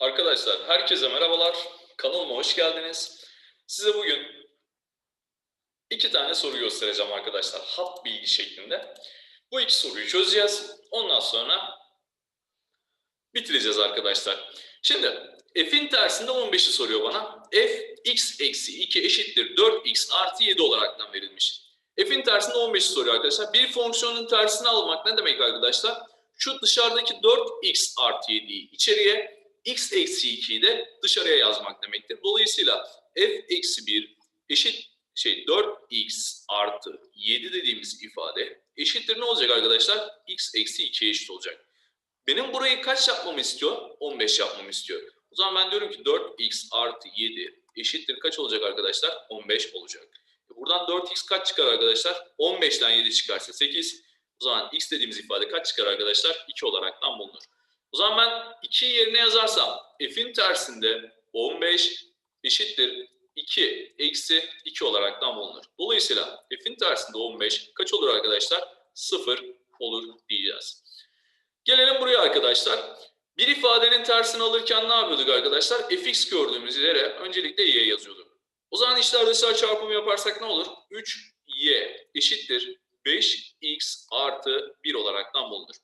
Arkadaşlar herkese merhabalar. Kanalıma hoş geldiniz. Size bugün iki tane soru göstereceğim arkadaşlar. Hat bilgi şeklinde. Bu iki soruyu çözeceğiz. Ondan sonra bitireceğiz arkadaşlar. Şimdi f'in tersinde 15'i soruyor bana. f x eksi 2 eşittir 4x artı 7 olaraktan verilmiş. f'in tersinde 15'i soruyor arkadaşlar. Bir fonksiyonun tersini almak ne demek arkadaşlar? Şu dışarıdaki 4x artı 7'yi içeriye x eksi 2'yi de dışarıya yazmak demektir. Dolayısıyla f eksi 1 eşit şey 4x artı 7 dediğimiz ifade eşittir ne olacak arkadaşlar? x eksi 2'ye eşit olacak. Benim burayı kaç yapmamı istiyor? 15 yapmamı istiyor. O zaman ben diyorum ki 4x artı 7 eşittir kaç olacak arkadaşlar? 15 olacak. E Buradan 4x kaç çıkar arkadaşlar? 15'ten 7 çıkarsa 8. O zaman x dediğimiz ifade kaç çıkar arkadaşlar? 2 olaraktan bulunur. O zaman ben 2'yi yerine yazarsam f'in tersinde 15 eşittir 2 eksi 2 olaraktan bulunur. Dolayısıyla f'in tersinde 15 kaç olur arkadaşlar? 0 olur diyeceğiz. Gelelim buraya arkadaşlar. Bir ifadenin tersini alırken ne yapıyorduk arkadaşlar? fx gördüğümüz yere öncelikle y yazıyorduk. O zaman içler dışlar çarpımı yaparsak ne olur? 3y eşittir 5x artı 1 olaraktan bulunur.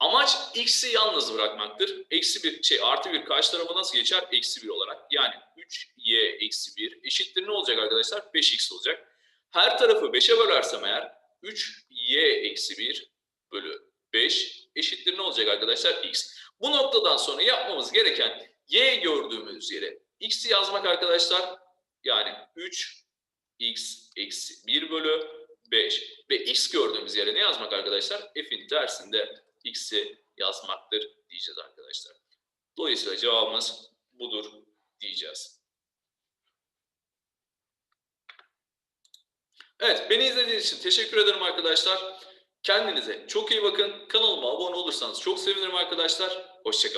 Amaç x'i yalnız bırakmaktır. Eksi bir şey artı bir karşı tarafa nasıl geçer? Eksi bir olarak. Yani 3y eksi 1 eşittir ne olacak arkadaşlar? 5x olacak. Her tarafı 5'e bölersem eğer 3y eksi 1 bölü 5 eşittir ne olacak arkadaşlar? x. Bu noktadan sonra yapmamız gereken y gördüğümüz yere x'i yazmak arkadaşlar. Yani 3x eksi 1 bölü 5 ve x gördüğümüz yere ne yazmak arkadaşlar? f'in tersinde x'i yazmaktır diyeceğiz arkadaşlar. Dolayısıyla cevabımız budur diyeceğiz. Evet, beni izlediğiniz için teşekkür ederim arkadaşlar. Kendinize çok iyi bakın. Kanalıma abone olursanız çok sevinirim arkadaşlar. Hoşçakalın.